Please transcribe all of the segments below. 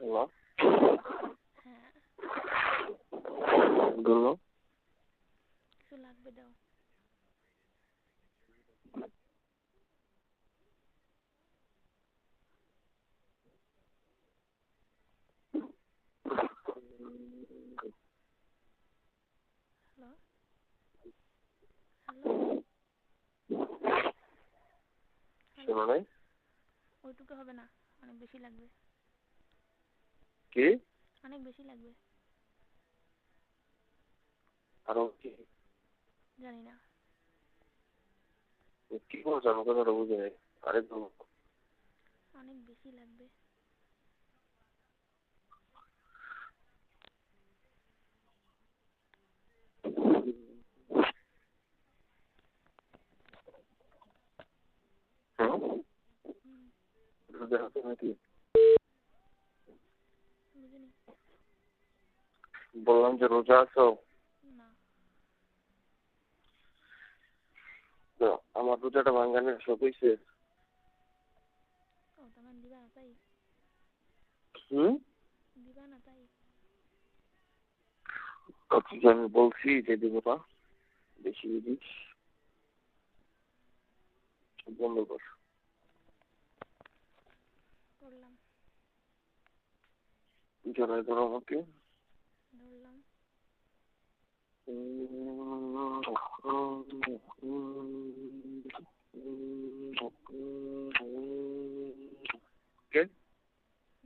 Hello হ্যাঁ বলো কিছু লাগবে দাও হ্যালো হ্যালো শোনো নাই ওইটুকু হবে না অনেক বেশি লাগবে কি? অনেক বেশি লাগবে। আরও কি? জানি না। কি বলছো? আমার কথাটা বুঝে নাই। আরেকদম অনেক বেশি লাগবে। হুম। রোজা নাকি? বললাম যে রোজা আছো? আমার রোজাটা ভাঙ্গানোর সব হয়েছে হুম? আমি বলছি যে দিব না বেশি বুঝিস বন্ধ কর। করলাম। জড়াই ধরো আমাকে। কে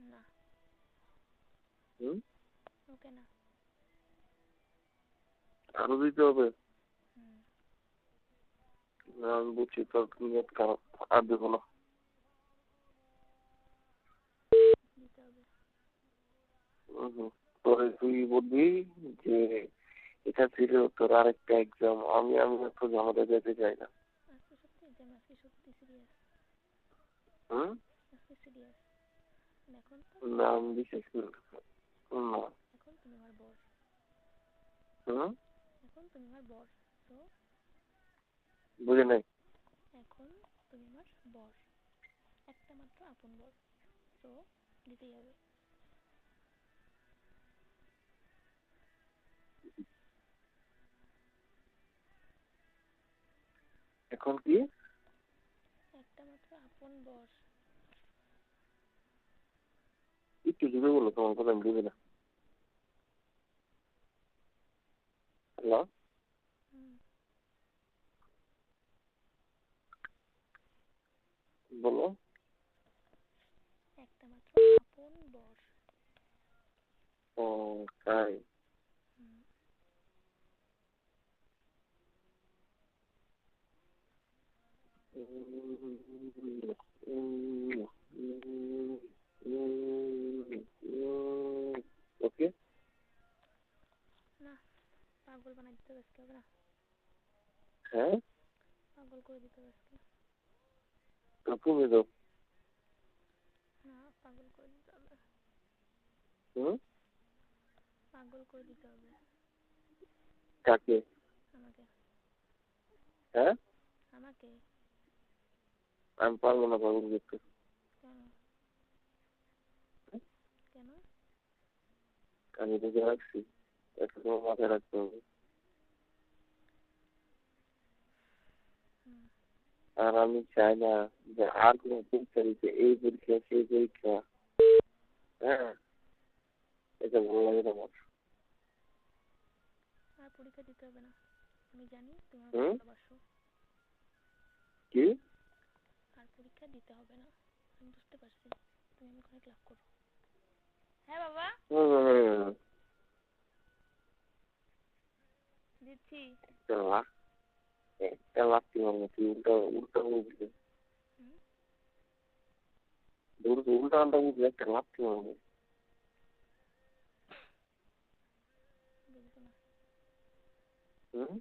না হুম ওকে না আরও দিতে হবে আমি বুঝছি তোর নিয়ত খারাপ আর দেবো না পরে তুই বলবি যে এটা ছিল তোর আরেকটা এক্সাম আমি আমি এত ঝামেলা যেতে চাই না। না, আমি বিশ্বাস করি না। বুঝে নাই? এখন তুমি আমার বর। একটা মাত্র আপন বর। তো দিতেই হবে। এখন কি? একটা জুড়ে বলো তোমার কথা আমি না। হ্যালো? বলো। একটা মাত্র আপন বর। ও তাই হুম ওকে না পাগল বানাই দিতে হবে আজকে হবে না। হ্যাঁ? পাগল করে দিতে হবে আজকে তো তুমি না পাগল করে দিতে হবে। হুম? পাগল করে দিতে হবে। কাকে? আমাকে। হ্যাঁ? আমাকে? আমি পারব না কেন? কেন আমি বুঝে রাখছি এটা তোমার মাথায় রাখতে হবে। আর আমি চাই না যে আর কোনো পরীক্ষা দিতে এই পরীক্ষা সেই পরীক্ষা। হ্যাঁ? এটা ভালো লাগে না আমার। আর পরীক্ষা দিতে হবে না। আমি জানি তুমি? ভালোবাসো। কি আর পরীক্ষা দিতে হবে না আমি বুঝতে পারছি তুমি আমাকে অনেক লাভ করো হ্যাঁ বাবা হুম, দিচ্ছি একটা লাখ একটা লাখ কি হবে তুই উল্টা উল্টা বুঝলি হুম ধরুন উল্টা আলটা বুঝলি একটা লাখ কি হবে বুঝব না হুম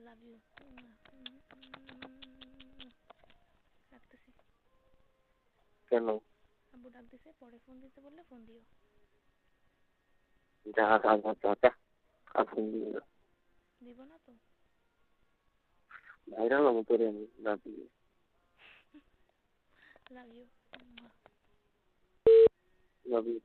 লাভ ইউ রাখতেছি কেন আব্বু ডাক দিছে পরে ফোন দিতে বললে ফোন দিও। দিবি না তো? ভাইরাল হব তোরে আমি না দিবি লাভ ইউ লাভ ইউ